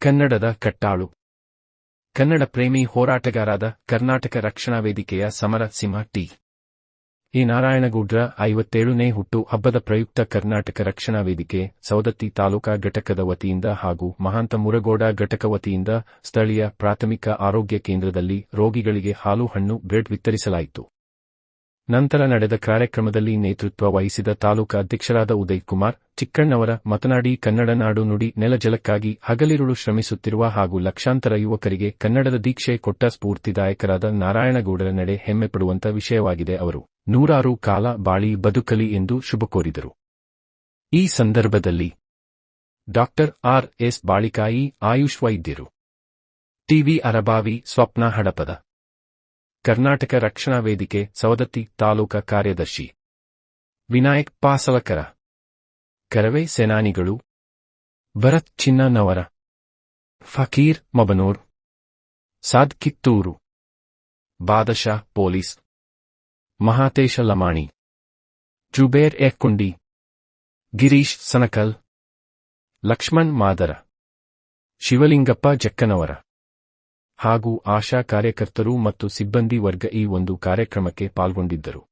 ಕನ್ನಡದ ಕಟ್ಟಾಳು. ಕನ್ನಡ ಪ್ರೇಮಿ ಹೋರಾಟಗಾರಾದ ಕರ್ನಾಟಕ ರಕ್ಷಣಾ ವೇದಿಕೆಯ ಸಮರ ಸಿಂಹ ಟಿ. ಎ. ನಾರಾಯಣಗೌಡ್ರ ಐವತ್ತೇಳನೇ ಹುಟ್ಟು ಹಬ್ಬದ ಪ್ರಯುಕ್ತ ಕರ್ನಾಟಕ ರಕ್ಷಣಾ ವೇದಿಕೆ, ಸವದತ್ತಿ ತಾಲೂಕಾ ಘಟಕದ ವತಿಯಿಂದ ಹಾಗೂ ಮಹಾಂತ ಮುರಗೋಡ ಘಟಕ ವತಿಯಿಂದ ಸ್ಥಳೀಯ ಪ್ರಾಥಮಿಕ ಆರೋಗ್ಯ ಕೇಂದ್ರದಲ್ಲಿ ರೋಗಿಗಳಿಗೆ ಹಾಲು ಹಣ್ಣು ಬ್ರೆಡ್ ವಿತರಿಸಲಾಯಿತು. ನಂತರ ನಡೆದ ಕಾರ್ಯಕ್ರಮದಲ್ಲಿ ನೇತೃತ್ವ ವಹಿಸಿದ ತಾಲೂಕಾ ಅಧ್ಯಕ್ಷರಾದ ಉದಯ್ ಕುಮಾರ್ ಚಿಕ್ಕಣ್ಣವರ, ಮಾತನಾಡಿ ಕನ್ನಡ ನಾಡು ನುಡಿ ನೆಲಜಲಕ್ಕಾಗಿ ಹಗಲಿರುಳು ಶ್ರಮಿಸುತ್ತಿರುವ ಹಾಗೂ ಲಕ್ಷಾಂತರ ಯುವಕರಿಗೆ ಕನ್ನಡದ ದೀಕ್ಷೆ ಕೊಟ್ಟ ಸ್ಫೂರ್ತಿದಾಯಕರಾದ ನಾರಾಯಣಗೌಡರ ನಡೆ ಹೆಮ್ಮೆಪಡುವಂತ ವಿಷಯವಾಗಿದೆ ಅವರು. ನೂರಾರು ಕಾಲ ಬಾಳಿ ಬದುಕಲಿ ಎಂದು ಶುಭ ಕೋರಿದರು. ಈ ಸಂದರ್ಭದಲ್ಲಿ doctor R. S. Balikayi, Ayush ವೈದ್ಯರು. T V Arabavi, Swapna Hadapad. Karnataka Rakshana Vedike, Savadatti taluka ಕಾರ್ಯದರ್ಶಿ. ವಿನಾಯಕ್ ಪಾಸಲಕರ. ಕರವೇ ಸೇನಾನಿಗಳು. ಭರತ್ ಚಿನ್ನನವರ. ಫಕೀರ್ ಮಬನೂರ್. ಸಾದ್ ಕಿತ್ತೂರು. ಬಾದಶಾ ಪೊಲೀಸ್. ಮಹಾತೇಶ ಲಮಾಣಿ. ಜುಬೇರ್ ಎಕ್ಕುಂಡಿ ಗಿರೀಶ್ ಸನಕಲ್. ಲಕ್ಷ್ಮಣ್ ಮಾದರ. ಶಿವಲಿಂಗಪ್ಪ ಜಕ್ಕನವರ. ಹಾಗೂ ಆಶಾ ಕಾರ್ಯಕರ್ತರು ಮತ್ತು ಸಿಬ್ಬಂದಿ ವರ್ಗ ಈ ಒಂದು ಕಾರ್ಯಕ್ರಮಕ್ಕೆ ಪಾಲ್ಗೊಂಡಿದ್ದರು.